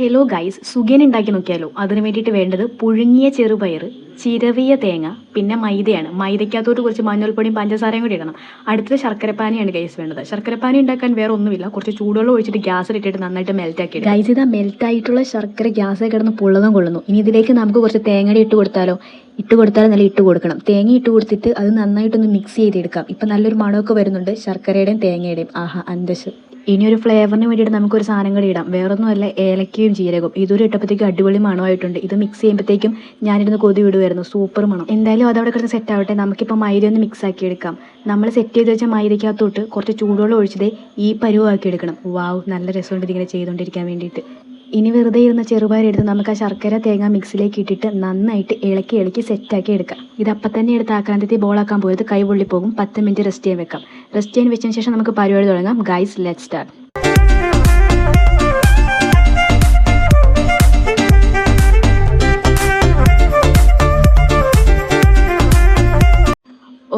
Hello guys സുഖിയൻ ഉണ്ടാക്കി നോക്കിയാലോ? അതിന് വേണ്ടിയിട്ട് വേണ്ടത് പുഴുങ്ങിയ ചെറുപയർ ചിരവിയ തേങ്ങ പിന്നെ മൈദയാണ്. മൈദയ്ക്കകത്തോട്ട് കുറച്ച് മഞ്ഞൾപ്പൊടിയും പഞ്ചസാരയും കൂടി ഇടണം. അടുത്തത് ശർക്കരപ്പാനിയാണ് ഗൈസ് വേണ്ടത്. ശർക്കരപ്പാനി ഉണ്ടാക്കാൻ വേറെ ഒന്നുമില്ല. കുറച്ച് ചൂടുവെള്ളം ഒഴിച്ചിട്ട് ഗ്യാസിൽ ഇട്ടിട്ട് നന്നായിട്ട് മെൽറ്റ് ആക്കി ഗൈസ് ഇതാ മെൽറ്റ് ആയിട്ടുള്ള ശർക്കര ഗ്യാസിൽ കിടന്ന് പൊള്ളതും കൊള്ളുന്നു. ഇനി ഇതിലേക്ക് നമുക്ക് കുറച്ച് തേങ്ങയുടെ ഇട്ട് കൊടുത്താലോ? ഇട്ട് കൊടുത്താൽ നല്ല ഇട്ട് കൊടുക്കണം. തേങ്ങ ഇട്ട് കൊടുത്തിട്ട് അത് നന്നായിട്ടൊന്ന് മിക്സ് ചെയ്തെടുക്കാം. ഇപ്പം നല്ലൊരു മണമൊക്കെ വരുന്നുണ്ട് ശർക്കരയുടെയും തേങ്ങയുടെയും. ആഹാ അന്തസ്. ഇനി ഒരു ഫ്ലേവറിന് വേണ്ടിയിട്ട് നമുക്കൊരു സാധനം കൂടി ഇടാം. വേറൊന്നുമല്ല ഏലക്കയും ജീരകവും. ഇതൊരു ഇട്ടപ്പോഴത്തേക്കും അടിപൊളി മണമായിട്ടുണ്ട്. ഇത് മിക്സ് ചെയ്യുമ്പോഴത്തേക്കും ഞാനിരുന്ന് കൊതി വിടുമായിരുന്നു സൂപ്പർ മണം. എന്തായാലും അതവിടെ കിടന്ന് സെറ്റ് ആവട്ടെ. നമുക്കിപ്പോൾ മൈദ ഒന്ന് മിക്സ് ആക്കി എടുക്കാം. നമ്മൾ സെറ്റ് ചെയ്ത് വെച്ച മൈദയ്ക്കകത്തോട്ട് കുറച്ച് ചൂടുവെള്ളം ഒഴിച്ചത് ഈ പരുവാക്കി എടുക്കണം. വാവ് നല്ല രസമുണ്ട് ഇതിങ്ങനെ ചെയ്തുകൊണ്ടിരിക്കാൻ വേണ്ടിയിട്ട്. ഇനി വെറുതെ ഇരുന്ന ചെറുപയർ എടുത്ത് നമുക്ക് ആ ശർക്കര തേങ്ങ മിക്സിലേക്ക് ഇട്ടിട്ട് നന്നായിട്ട് ഇളക്കി ഇളക്കി സെറ്റാക്കി എടുക്കാം. ഇത് അപ്പം തന്നെ എടുത്ത് ആക്രാന്തത്തിൽ ബോളാക്കാൻ പോയത് കൈ പൊള്ളിപ്പോകും. പത്ത് മിനിറ്റ് റെസ്റ്റ് ചെയ്യാൻ വെക്കാം. റെസ്റ്റ് ചെയ്യാൻ വെച്ചതിന് ശേഷം നമുക്ക് പരിപാടി തുടങ്ങാം. Guys let start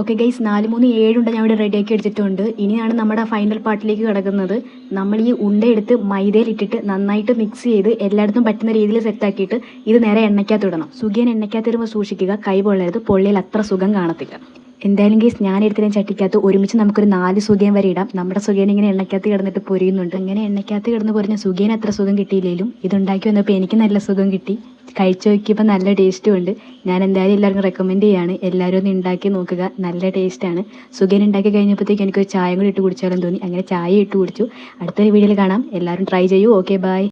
okay guys നാല് മൂന്ന് ഏഴുണ്ട് ഞാൻ ഇവിടെ റെഡിയാക്കി എടുത്തിട്ടുണ്ട്. ഇനിയാണ് നമ്മുടെ ഫൈനൽ പാർട്ടിലേക്ക് കിടക്കുന്നത്. നമ്മൾ ഈ ഉണ്ട എടുത്ത് മൈദയിൽ ഇട്ടിട്ട് നന്നായിട്ട് മിക്സ് ചെയ്ത് എല്ലായിടത്തും പറ്റുന്ന രീതിയിൽ സെറ്റാക്കിയിട്ട് ഇത് നേരെ എണ്ണയ്ക്കകത്ത് ഇടണം. സുഖിയൻ എണ്ണയ്ക്കകത്ത് ഇടുമ്പോൾ സൂക്ഷിക്കുക. കൈ പൊള്ളരുത്. പൊള്ളിയിൽ അത്ര സുഖം കാണത്തില്ല. എന്തായാലും കേസ് ഞാൻ എടുത്തതിന് ചട്ടിക്കകത്ത് ഒരുമിച്ച് നമുക്കൊരു നാല് സുഖിയൻ വരെ ഇടാം. നമ്മുടെ സുഖേന ഇങ്ങനെ എണ്ണയ്ക്കകത്ത് കിടന്നിട്ട് പൊരിയുന്നുണ്ട്. ഇങ്ങനെ എണ്ണയ്ക്കകത്ത് കിടന്ന് പൊരിഞ്ഞ സുഖേന അത്ര സുഖം കിട്ടിയില്ലെങ്കിലും ഇതുണ്ടാക്കി വന്നപ്പോൾ എനിക്ക് നല്ല സുഖം കിട്ടി. കഴിച്ചു നോക്കിയപ്പോൾ നല്ല ടേസ്റ്റും ഉണ്ട്. ഞാൻ എന്തായാലും എല്ലാവർക്കും റെക്കമെൻഡ് ചെയ്യാണ്. എല്ലാവരും ഒന്ന് ഉണ്ടാക്കി നോക്കുക. നല്ല ടേസ്റ്റാണ് സുഖേന ഉണ്ടാക്കി കഴിഞ്ഞപ്പോഴത്തേക്ക് എനിക്കൊരു ചായ കൂടി ഇട്ട് കുടിച്ചാലും തോന്നി. അങ്ങനെ ചായ ഇട്ട് കുടിച്ചു. അടുത്തൊരു വീഡിയോയിൽ കാണാം. എല്ലാവരും ട്രൈ ചെയ്യൂ. Okay bye